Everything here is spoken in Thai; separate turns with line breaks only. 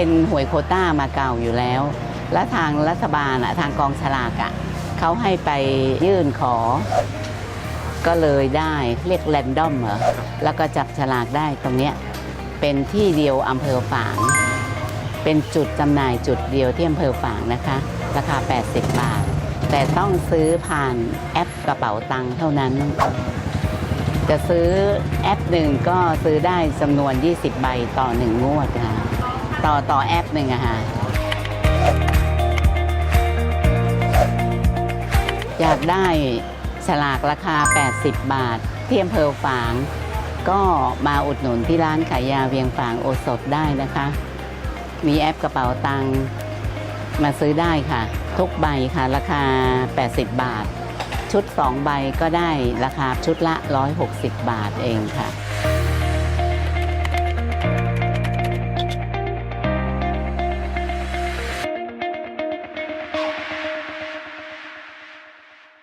เป็นหวยโคต้ามาเก่าอยู่แล้ว และทางรัฐบาลอะทางกองฉลากอะเขาให้ไปยื่นขอ ก็เลยได้เรียกแรนดอมเหรอ แล้วก็จับฉลากได้ตรงเนี้ยเป็นที่เดียวอำเภอฝาง เป็นจุดจำหน่ายจุดเดียวที่อำเภอฝางนะคะ ราคา 80 บาท แต่ต้องซื้อผ่านแอปกระเป๋าตังค์เท่านั้น จะซื้อแอปหนึ่งก็ซื้อได้จำนวน 20 ใบต่อหนึ่งงวดค่ะ ต่อต่อแอปหนึ่งอะค่ะอยากได้ฉลากราคา 80 บาท ที่อำเภอฝาง ก็มาอุดหนุนที่ร้านขายยาเวียงฝางโอสถได้นะคะ มีแอปกระเป๋าตังค์มาซื้อได้ค่ะ ทุกใบค่ะ ราคา 80 บาท ชุด 2 ใบก็ได้ราคาชุดละ 160 บาทเองค่ะ